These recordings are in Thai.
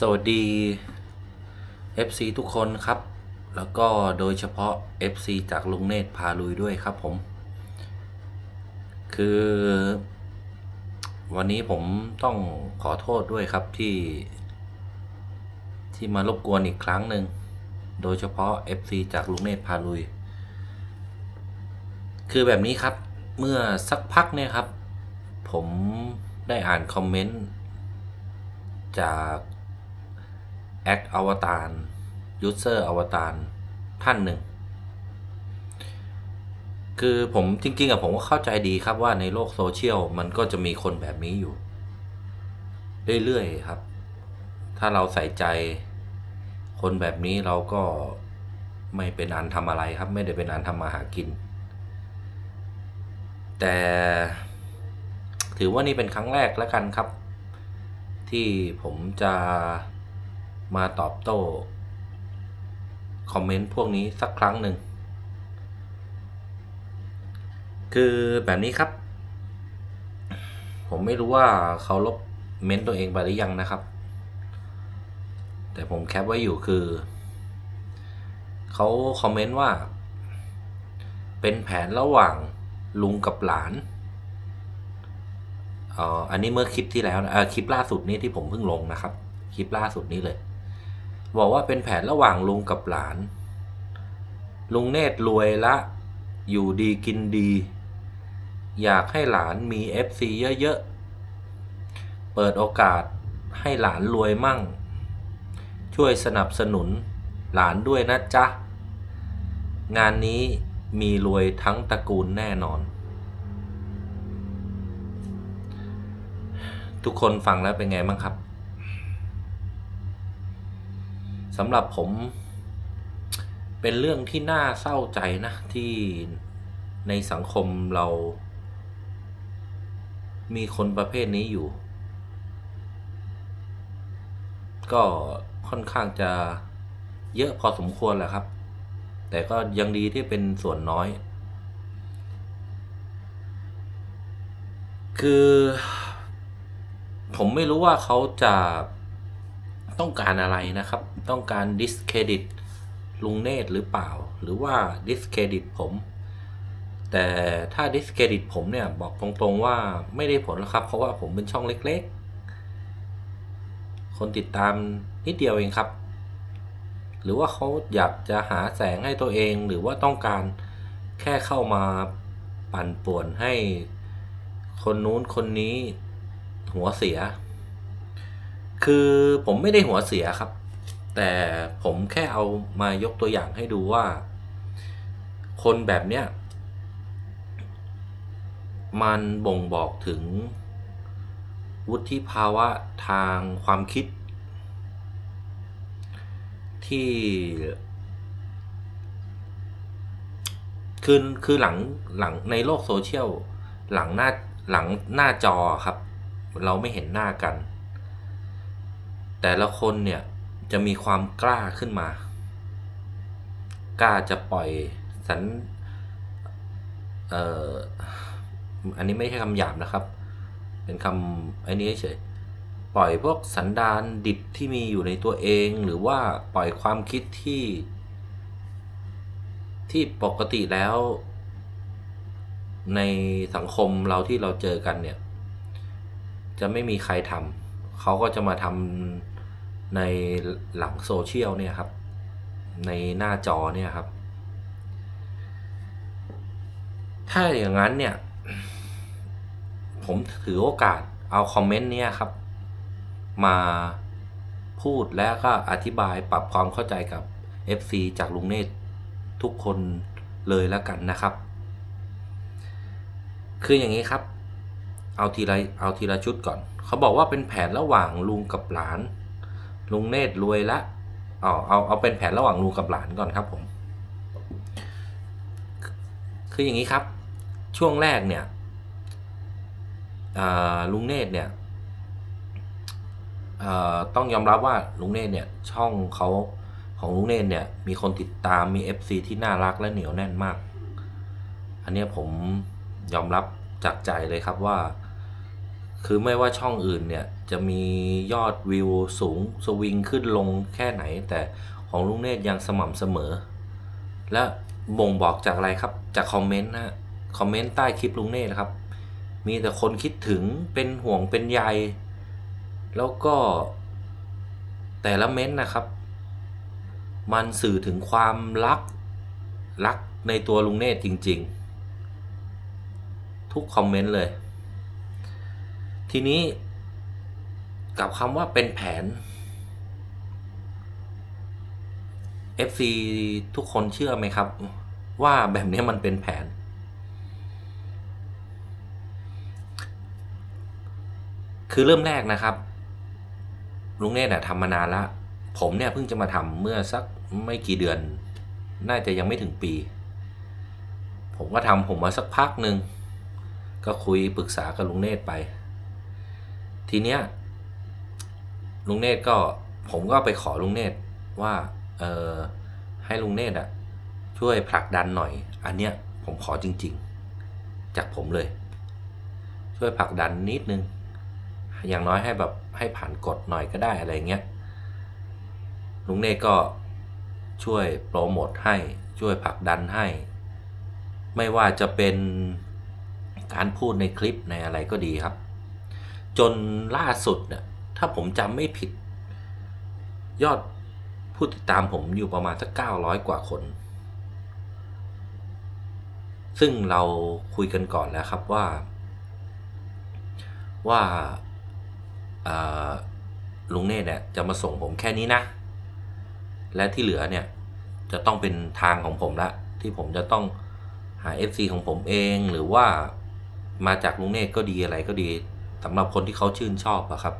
สวัสดี FC ทุกคนครับ แล้วก็โดยเฉพาะ FC จากลุงเนตรพาลุยด้วยครับผม คือ วันนี้ผมต้องขอโทษด้วยครับที่ ที่มารบกวนอีกครั้งหนึ่ง โดยเฉพาะ FC จากลุงเนตรพาลุย คือแบบนี้ครับ เมื่อสักพักเนี่ยครับ ผมได้อ่านคอมเมนต์จาก แอคอวตารยูเซอร์อวตารท่านหนึ่ง คือผมจริงๆอะผมก็เข้าใจดีครับว่าในโลกโซเชียลมันก็จะมีคนแบบนี้อยู่ เรื่อยๆครับ ถ้าเราใส่ใจ คนแบบนี้เราก็ไม่เป็นอันทำอะไรครับ ไม่ได้เป็นอันทำมาหากิน แต่ถือว่านี่เป็นครั้งแรกแล้วกันครับ ที่ผมจะ มาตอบโต้ คอมเมนต์พวกนี้สักครั้งหนึ่ง คือแบบนี้ครับ ผมไม่รู้ว่าเขาลบเม้นต์ตัวเองไปหรือยังนะครับ แต่ผมแคปไว้อยู่คือ เขาคอมเมนต์ว่า เป็นแผนระหว่างลุงกับหลานอ,อ,อันนี้เมื่อคลิปที่แล้วนะคลิปล่าสุดนี้ที่ผมเพิ่งลงนะครับ คลิปล่าสุดนี้เลย บอกว่าเป็นแผนระหว่างลุงกับหลาน ลุงเนตรรวยละ อยู่ดีกินดี อยากให้หลานมี FC เยอะๆ เปิดโอกาสให้หลานรวยมั่ง ช่วยสนับสนุนหลานด้วยนะจ๊ะ งานนี้มีรวยทั้งตระกูลแน่นอน ทุกคนฟังแล้วเป็นไงบ้างครับ สำหรับผมเป็นเรื่องที่น่าเศร้าใจนะ ที่ในสังคมเรา มีคนประเภทนี้อยู่ ก็ค่อนข้างจะเยอะพอสมควรแหละครับ แต่ก็ยังดีที่เป็นส่วนน้อย คือ ผมไม่รู้ว่าเขาจะ ต้องการอะไรนะครับ ต้องการดิสเครดิตลุงเนตรหรือเปล่า หรือว่าดิสเครดิตผม แต่ถ้าดิสเครดิตผมเนี่ย บอกตรงๆว่าไม่ได้ผลหรอกครับ เพราะว่าผมเป็นช่องเล็กๆ คนติดตามนิดเดียวเองครับ หรือว่าเขาอยากจะหาแสงให้ตัวเอง หรือว่าต้องการแค่เข้ามาปั่นป่วนให้คนนู้นคนนี้หัวเสีย คือผมไม่ได้หัวเสียครับ แต่ผมแค่เอามายกตัวอย่างให้ดูว่า คนแบบเนี้ย มันบ่งบอกถึง วุฒิภาวะทางความคิด ที่คือคือหลังหลังในโลกโซเชียลหลังหน้าหลังหน้าจอครับ เราไม่เห็นหน้ากัน แต่ละคนเนี่ยจะมีความกล้าขึ้นมา กล้าจะปล่อยสันเอ่ออันนี้ไม่ใช่คำหยาบนะครับ เป็นคำไอ้นี้เฉยปล่อยพวกสันดานดิบที่มีอยู่ในตัวเองหรือว่าปล่อยความคิดที่ ที่ปกติแล้ว ในสังคมเราที่เราเจอกันเนี่ย จะไม่มีใครทำเขาก็จะมาทำ ในหลังโซเชียลเนี่ยครับ ในหน้าจอเนี่ยครับ ถ้าอย่างนั้นเนี่ย ผมถือโอกาสเอาคอมเมนต์เนี่ยครับ มาพูดแล้วก็อธิบายปรับความเข้าใจกับ FC จากลุงเนตรทุกคนเลยแล้วกันนะครับ คืออย่างนี้ครับ เอาทีละเอาทีละชุดก่อน เขาบอกว่าเป็นแผนระหว่างลุงกับหลาน ลุงเนตรรวยละเอาเอาเอาเป็นแผนระหว่างลุงกับหลานก่อนครับผม คืออย่างนี้ครับ ช่วงแรกเนี่ยอ่าลุงเนตรเนี่ยอ่อต้องยอมรับว่าลุงเนตรเนี่ยช่องเขาของลุงเนตรเนี่ยมีคนติดตามมี FC ที่น่ารักและเหนียวแน่นมาก อันนี้ผมยอมรับจากใจเลยครับว่า คือไม่ว่าช่องอื่นเนี่ยจะมียอดวิวสูงสวิงขึ้นลงแค่ไหน แต่ของลุงเนตรยังสม่ำเสมอ และบ่งบอกจากอะไรครับจากคอมเมนต์นะฮะคอมเมนต์ใต้คลิปลุงเนตรนะครับ มีแต่คนคิดถึงเป็นห่วงเป็นใยแล้วก็แต่ละเม้นนะครับ มันสื่อถึงความรักรักในตัวลุงเนตรจริง ๆ ทุกคอมเมนต์เลย ทีนี้กับคำว่าเป็นแผน FC ทุกคนเชื่อไหมครับ ว่าแบบนี้มันเป็นแผน คือเริ่มแรกนะครับลุงเนตรเนี่ยทำมานานละผมเนี่ยเพิ่งจะมาทำเมื่อสักไม่กี่เดือน น่าจะยังไม่ถึงปี ผมก็ทำผมมาสักพักหนึ่งก็คุยปรึกษากับลุงเนตรไป ทีเนี้ยลุงเนตรก็ผมก็ไปขอลุงเนตรว่าเออให้ลุงเนตรอะช่วยผลักดันหน่อย อันเนี้ยผมขอจริง ๆ จากผมเลย ช่วยผลักดันนิดนึง อย่างน้อยให้แบบให้ผ่านกฎหน่อยก็ได้อะไรเงี้ยลุงเนตรก็ช่วยโปรโมทให้ช่วยผลักดันให้ ไม่ว่าจะเป็นการพูดในคลิปในอะไรก็ดีครับ จนล่าสุดเนี่ยถ้าผมจำไม่ผิด ยอดผู้ติดตามผมอยู่ประมาณสักเก้าร้อยกว่าคน ซึ่งเราคุยกันก่อนแล้วครับว่า ว่าลุงเนตรเนี่ยจะมาส่งผมแค่นี้นะ และที่เหลือเนี่ยจะต้องเป็นทางของผมละ ที่ผมจะต้องหา FC ของผมเองหรือว่ามาจากลุงเนตรก็ดีอะไรก็ดี สำหรับคนที่เขาชื่นชอบอะครับ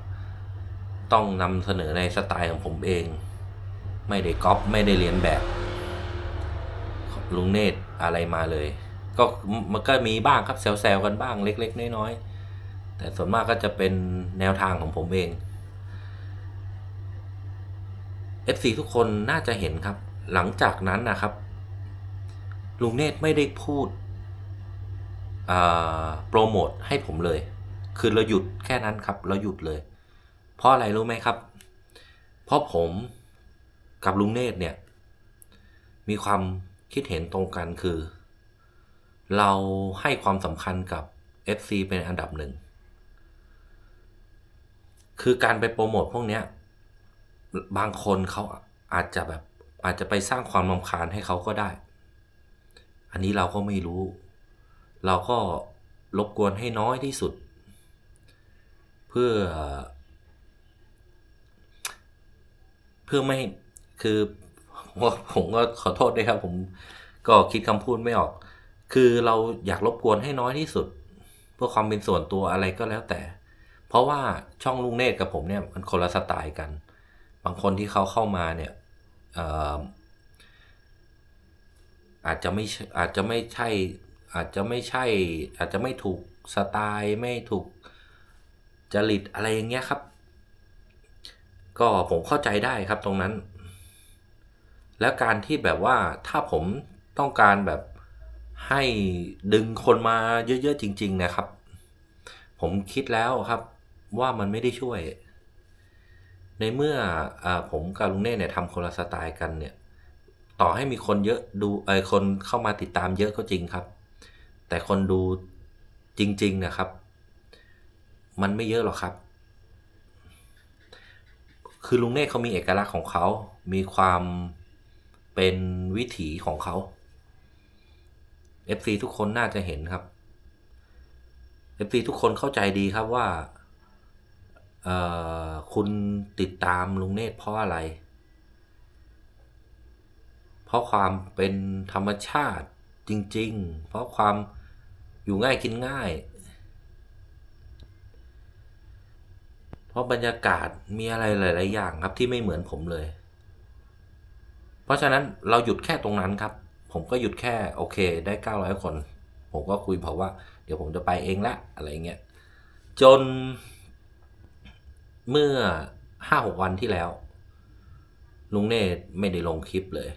ต้องนำเสนอในสไตล์ของผมเอง ไม่ได้ก๊อปไม่ได้เรียนแบบลุงเนตอะไรมาเลย ก็มันก็มีบ้างครับแซวๆกันบ้างเล็ก ๆ น้อยๆแต่ส่วนมากก็จะเป็นแนวทางของผมเอง FC ทุกคนน่าจะเห็นครับ หลังจากนั้นนะครับ ลุงเนตไม่ได้พูดโปรโมทให้ผมเลย คือเราหยุดแค่นั้นครับ เราหยุดเลย เพราะอะไรรู้ไหมครับ เพราะผมกับลุงเนตรเนี่ย มีความคิดเห็นตรงกันคือ เราให้ความสำคัญกับ FC เป็นอันดับหนึ่ง คือการไปโปรโมทพวกเนี้ย บางคนเขาอาจจะแบบอาจจะไปสร้างความรำคาญให้เขาก็ได้ อันนี้เราก็ไม่รู้ เราก็รบกวนให้น้อยที่สุด พื่อ เพื่อไม่คือว่าผมก็ขอโทษด้วยครับ ผมก็คิดคำพูดไม่ออก คือเราอยากรบกวนให้น้อยที่สุด เพื่อความเป็นส่วนตัวอะไรก็แล้วแต่ เพราะว่าช่องลุงเนตรกับผมเนี่ยมันคนละสไตล์กัน บางคนที่เขาเข้ามาเนี่ยอาจจะไม่อาจจะไม่ใช่ อาจจะไม่ใช่ อาจจะไม่ถูกสไตล์ไม่ถูก จริตอะไรอย่างเงี้ยครับ ก็ผมเข้าใจได้ครับตรงนั้น แล้วการที่แบบว่าถ้าผมต้องการแบบให้ดึงคนมาเยอะๆจริง ๆ นะครับ ผมคิดแล้วครับว่ามันไม่ได้ช่วย ในเมื่ออผมกับลุงเน่เนี่ยทำคนละสไตล์กันเนี่ย ต่อให้มีคนเยอะดูไอคนเข้ามาติดตามเยอะก็จริงครับ แต่คนดูจริง ๆ นะครับ มันไม่เยอะหรอกครับ คือลุงเน่เขามีเอกลักษณ์ของเขา มีความเป็นวิถีของเขา FC ทุกคนน่าจะเห็นครับ FC ทุกคนเข้าใจดีครับว่าคุณติดตามลุงเนตรเพราะอะไร เพราะความเป็นธรรมชาติจริง ๆ เพราะความอยู่ง่ายกินง่าย เพราะบรรยากาศมีอะไรหลาย ๆ อย่างครับที่ไม่เหมือนผมเลย เพราะฉะนั้นเราหยุดแค่ตรงนั้นครับ ผมก็หยุดแค่โอเคได้ 900 คน ผมก็คุยเพราะว่า เดี๋ยวผมจะไปเองละอะไรเงี้ยจนเมื่อห้าหกวันที่แล้ว ลุงเนตไม่ได้ลงคลิปเลย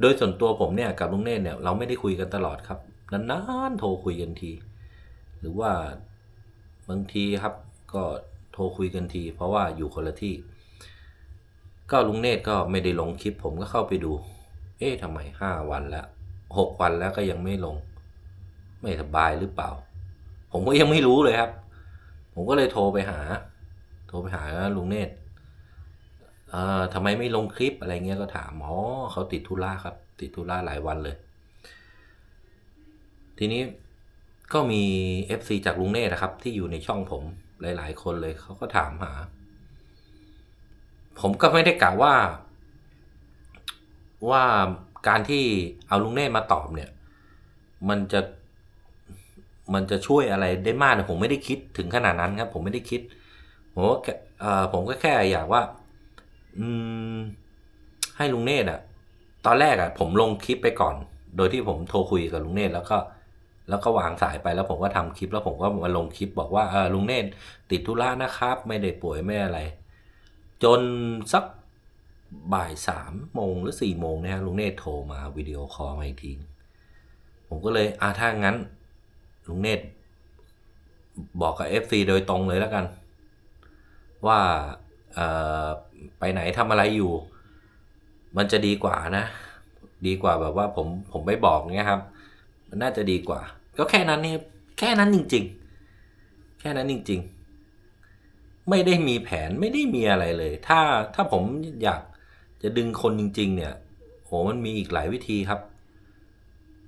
โดยส่วนตัวผมเนี่ยกับลุงเนตเนี่ยเราไม่ได้คุยกันตลอดครับนานๆโทรคุยกันที หรือว่าบางทีครับก็ ทรคุยกันที เพราะว่าอยู่คนละที่ ก็ลุงเนตรก็ไม่ได้ลงคลิปผมก็เข้าไปดู เอ๊ะทำไมห้าวันแล้วหกวันแล้วก็ยังไม่ลง ไม่สบายหรือเปล่า ผมก็ยังไม่รู้เลยครับ ผมก็เลยโทรไปหา โทรไปหาลุงเนตรเอ่อทำไมไม่ลงคลิปอะไรเงี้ยก็ถามอ๋อเขาติดธุระครับ ติดธุระหลายวันเลย ทีนี้ก็มี FC จากลุงเนตรนะครับ ที่อยู่ในช่องผม หลาย ๆ คนเลยเขาก็ถามหา ผมก็ไม่ได้กล่าวว่า ว่าการที่เอาลุงเนตรมาตอบเนี่ย มันจะมันจะช่วยอะไรได้มากนะผมไม่ได้คิดถึงขนาดนั้นครับ ผมไม่ได้คิดผมก็เออผมก็แค่อยากว่า อืม ให้ลุงเนตอะตอนแรกอะผมลงคลิปไปก่อน โดยที่ผมโทรคุยกับลุงเนตแล้วก็ แล้วก็วางสายไปแล้วผมก็ทำคลิปแล้วผมก็มาลงคลิปบอกว่าเออลุงเนตติดธุระนะครับ ไม่ได้ป่วยไม่อะไร จนสักบ่ายสามโมงหรือสี่โมงเนี่ยลุงเนตโทรมาวิดีโอคอลมาอีกทีผมก็เลยอ่าถ้างั้น ลุงเนตบอกกับ FC โดยตรงเลยแล้วกัน ว่าเออไปไหนทำอะไรอยู่ มันจะดีกว่านะ ดีกว่าแบบว่าผมผมไม่บอกเงี้ยครับมันน่าจะดีกว่า ก็แค่นั้นนี่แค่นั้นจริง ๆ แค่นั้นจริง ๆ ไม่ได้มีแผนไม่ได้มีอะไรเลย ถ้าถ้าผมอยากจะดึงคนจริง ๆ เนี่ยโหมันมีอีกหลายวิธีครับ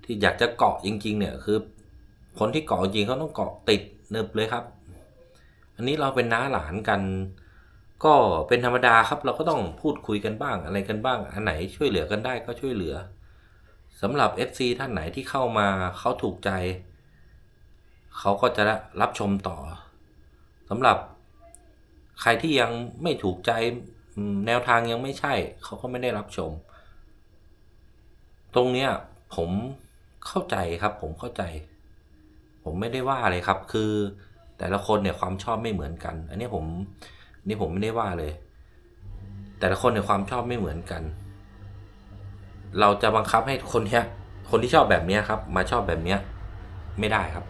ที่อยากจะเกาะจริง ๆ เนี่ยคือคนที่เกาะจริงเขาต้องเกาะติดเนิบเลยครับ อันนี้เราเป็นน้าหลานกัน ก็เป็นธรรมดาครับ เราก็ต้องพูดคุยกันบ้างอะไรกันบ้าง อันไหนช่วยเหลือกันได้ก็ช่วยเหลือ สำหรับ FC ท่านไหนที่เข้ามาเขาถูกใจ เขาก็จะรับชมต่อสำหรับใครที่ยังไม่ถูกใจแนวทางยังไม่ใช่ เขาก็ไม่ได้รับชม ตรงเนี้ยผมเข้าใจครับ ผมเข้าใจ ผมไม่ได้ว่าเลยครับ คือแต่ละคนเนี่ยความชอบไม่เหมือนกัน อันนี้ผมนี่ผมไม่ได้ว่าเลย แต่ละคนเนี่ยความชอบไม่เหมือนกัน เราจะบังคับให้คนเนี้ยคนที่ชอบแบบเนี้ยครับ มาชอบแบบเนี้ยไม่ได้ครับ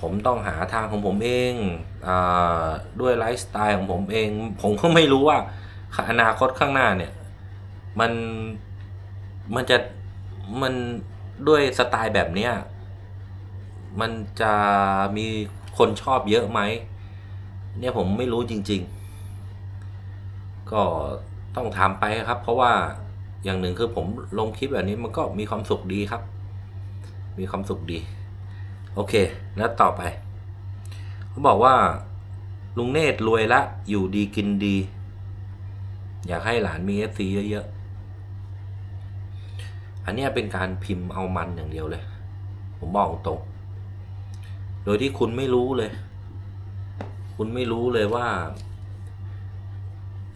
ผมต้องหาทางของผมเองอด้วยไลฟ์สไตล์ของผมเอง ผมก็ไม่รู้ว่าอนาคตข้างหน้าเนี่ย มันมันจะมันด้วยสไตล์แบบเนี้ยมันจะมีคนชอบเยอะไหมเนี่ยผมไม่รู้จริง ๆ ก็ต้องทำไปครับ เพราะว่า อย่างหนึ่งคือผมลงคลิปแบบนี้มันก็มีความสุขดีครับ มีความสุขดี โอเค แล้วต่อไปเขาบอกว่า ลุงเนตรรวยละ อยู่ดีกินดี อยากให้หลานมีเอฟซีเยอะๆ อันนี้เป็นการพิมพ์เอามันอย่างเดียวเลย ผมบอกตรง โดยที่คุณไม่รู้เลย คุณไม่รู้เลยว่า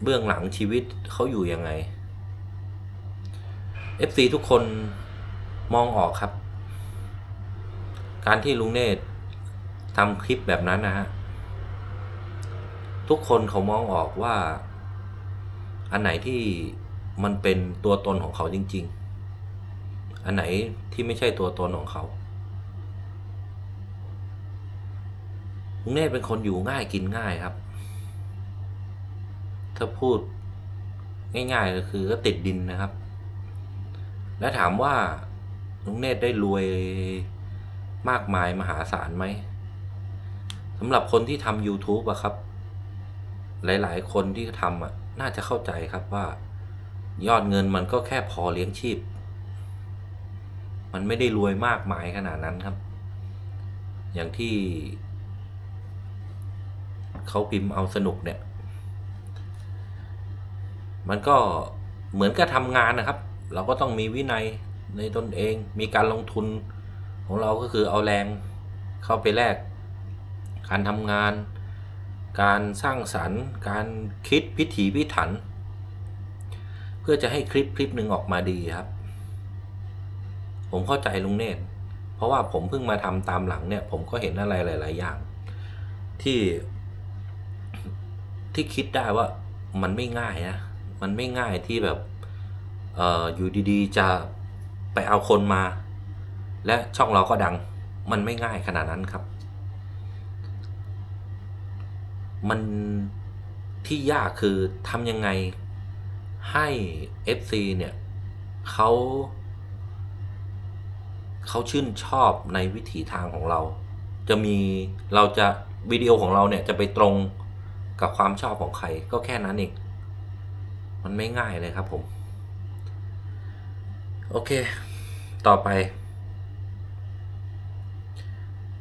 เบื้องหลังชีวิตเขาอยู่ยังไง FC ทุกคนมองออกครับ การที่ลุงเนตทำคลิปแบบนั้นนะฮะ ทุกคนเขามองออกว่า อันไหนที่มันเป็นตัวตนของเขาจริง ๆ อันไหนที่ไม่ใช่ตัวตนของเขาลุงเนตเป็นคนอยู่ง่ายกินง่ายครับ ถ้าพูดง่ายๆก็คือก็ติดดินนะครับ และถามว่าลุงเนตรได้รวยมากมายมหาศาลไหมสำหรับคนที่ทำ YouTube อะครับ หลายๆ คนที่ทำอะน่าจะเข้าใจครับว่า ยอดเงินมันก็แค่พอเลี้ยงชีพ มันไม่ได้รวยมากมายขนาดนั้นครับ อย่างที่ เขาพิมพ์เอาสนุกเนี่ย มันก็เหมือนกับทำงานนะครับ เราก็ต้องมีวินัยในตนเอง มีการลงทุนของเราก็คือเอาแรงเข้าไปแลกการทำงาน การสร้างสรรค์ การคิดพิถีพิถัน เพื่อจะให้คลิปคลิปหนึ่งออกมาดีครับ ผมเข้าใจลุงเนตรเพราะว่าผมเพิ่งมาทำตามหลังเนี่ย ผมก็เห็นอะไรหลาย ๆ อย่าง ที่ที่คิดได้ว่ามันไม่ง่ายนะ มันไม่ง่ายที่แบบ ออยู่ดีๆ จะไปเอาคนมา และช่องเราก็ดังมันไม่ง่ายขนาดนั้นครับ มันที่ยากคือทำยังไงให้ FC เนี่ยเขาเขาชื่นชอบในวิถีทางของเรา จะมีเราจะวิดีโอของเราเนี่ยจะไปตรงกับความชอบของใครก็แค่นั้นเอง มันไม่ง่ายเลยครับผม โอเค ต่อไป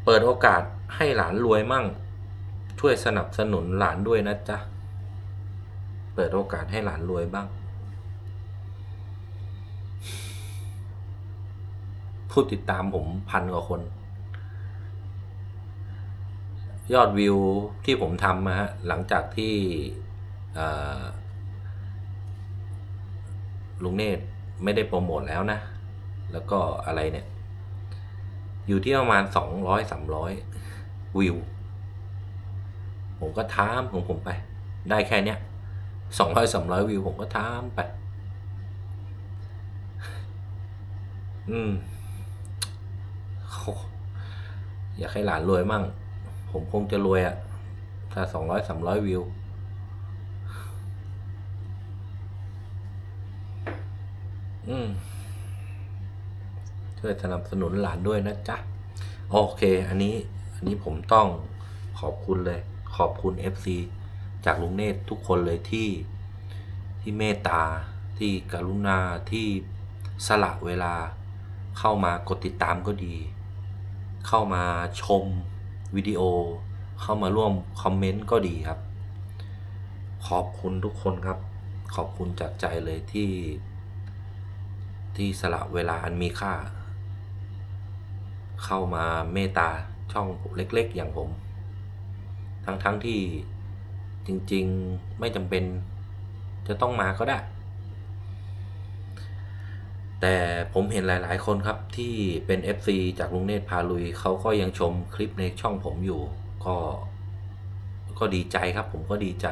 เปิดโอกาสให้หลานรวยมั่ง ช่วยสนับสนุนหลานด้วยนะจ๊ะ เปิดโอกาสให้หลานรวยบ้าง ผู้ติดตามผมพันกว่าคน ยอดวิวที่ผมทำมาฮะ หลังจากที่ลุงเนตร ไม่ได้โปรโมทแล้วนะ แล้วก็อะไรเนี่ย อยู่ที่ประมาณสองร้อยสามร้อยวิว ผมก็ท้ามของผมไป ได้แค่เนี้ยสองร้อยสามร้อยวิวผมก็ท้ามไป อืมโอ้อยากให้หลานรวยมั่ง ผมคงจะรวยอะถ้าสองร้อยสามร้อยวิว อืมช่วยสนับสนุนหลานด้วยนะจ๊ะ โอเค อันนี้ อันนี้ผมต้องขอบคุณเลย ขอบคุณ FC จากลุงเนตทุกคนเลยที่ที่เมตตาที่กรุณาที่สละเวลาเข้ามากดติดตามก็ดี เข้ามาชมวิดีโอ เข้ามาร่วมคอมเมนต์ก็ดีครับ ขอบคุณทุกคนครับ ขอบคุณจากใจเลยที่ ที่สละเวลาอันมีค่า เข้ามาเมตตาช่องเล็ก ๆ อย่างผม ทั้งๆทที่จริงๆไม่จำเป็นจะต้องมาก็ได้ แต่ผมเห็นหลาย ๆ คนครับที่เป็น FC จากลุงเนตรพาลุยเขาก็ยังชมคลิปในช่องผมอยู่ ก็ก็ดีใจครับผมก็ดีใจ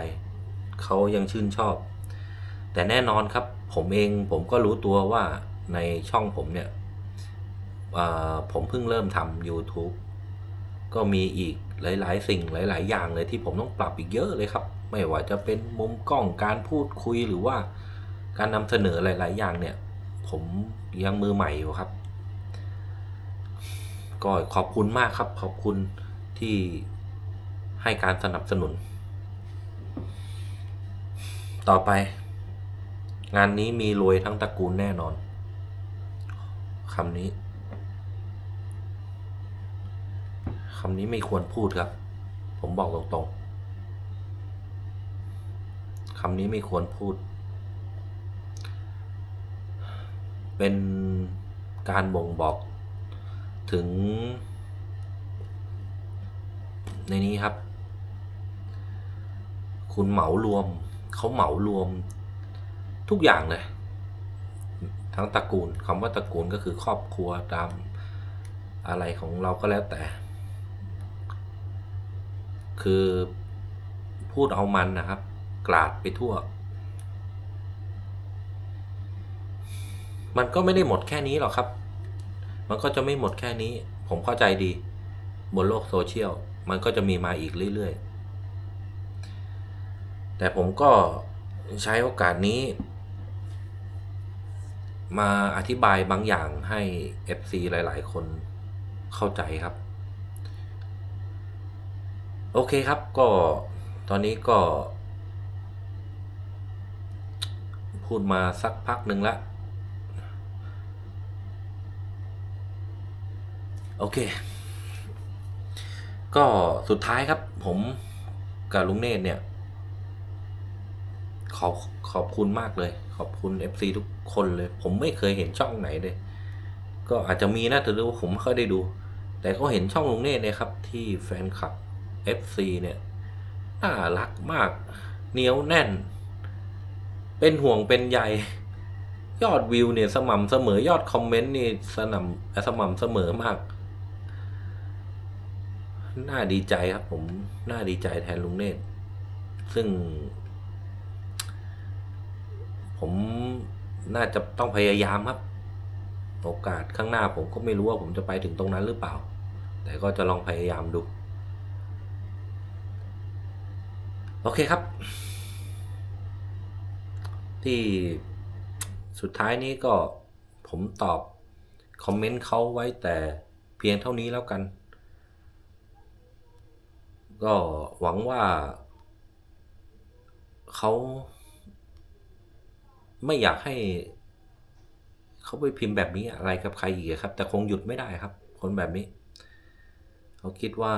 เขายังชื่นชอบ แต่แน่นอนครับผมเองผมก็รู้ตัวว่า ในช่องผมเนี่ยผมเพิ่งเริ่มทำ YouTube ก็มีอีกหลาย ๆ สิ่งหลาย ๆ อย่างเลยที่ผมต้องปรับอีกเยอะเลยครับ ไม่ว่าจะเป็นมุมกล้องการพูดคุยหรือว่าการนำเสนอหลาย ๆ อย่างเนี่ย ผมยังมือใหม่อยู่ครับ ก็ขอบคุณมากครับ ขอบคุณที่ให้การสนับสนุน ต่อไป งานนี้มีรวยทั้งตระกูลแน่นอน คำนี้คำนี้ไม่ควรพูดครับ ผมบอกตรงๆคำนี้ไม่ควรพูด เป็นการบ่งบอกถึง ในนี้ครับ คุณเหมารวม เขาเหมารวมทุกอย่างเลย ทั้งตระกูลคำว่าตระกูลก็คือครอบครัวตามอะไรของเราก็แล้วแต่ คือพูดเอามันนะครับ กลาดไปทั่ว มันก็ไม่ได้หมดแค่นี้หรอกครับ มันก็จะไม่หมดแค่นี้ ผมเข้าใจดี บนโลกโซเชียล มันก็จะมีมาอีกเรื่อย ๆ แต่ผมก็ใช้โอกาสนี้ มาอธิบายบางอย่างให้ FC หลาย ๆ คนเข้าใจครับ โอเคครับก็ตอนนี้ก็ พูดมาสักพักหนึ่งแล้วโอเค ก็สุดท้ายครับ ผมกับลุงเนตเนี่ย ขอบขอบคุณมากเลย ขอบคุณ FC ทุกคนเลย ผมไม่เคยเห็นช่องไหนเลย ก็อาจจะมีนะแต่รู้ว่าผมไม่ค่อยได้ดู แต่ก็เห็นช่องลุงเนตรเนี่ยครับ ที่แฟนคลับ FC เนี่ยน่ารักมากเหนียวแน่น เป็นห่วงเป็นใยยอดวิวเนี่ยสม่ำเสมอยอดคอมเมนต์นี่สนำสม่ำเสมอมากน่าดีใจครับผมน่าดีใจแทนลุงเนตซึ่ง ผมน่าจะต้องพยายามครับ โอกาสข้างหน้าผมก็ไม่รู้ว่าผมจะไปถึงตรงนั้นหรือเปล่า แต่ก็จะลองพยายามดู โอเคครับ ที่สุดท้ายนี้ก็ผมตอบ คอมเมนต์เขาไว้แต่เพียงเท่านี้แล้วกัน ก็หวังว่าเขา ไม่อยากให้เขาไปพิมพ์แบบนี้อะไรกับใครอีกครับ แต่คงหยุดไม่ได้ครับ คนแบบนี้ เขาคิดว่า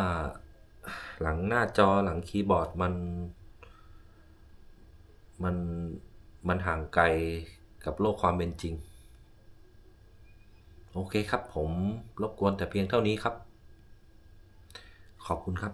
หลังหน้าจอหลังคีย์บอร์ดมัน มันมันห่างไกลกับโลกความเป็นจริง โอเคครับ ผมรบกวนแต่เพียงเท่านี้ครับ ขอบคุณครับ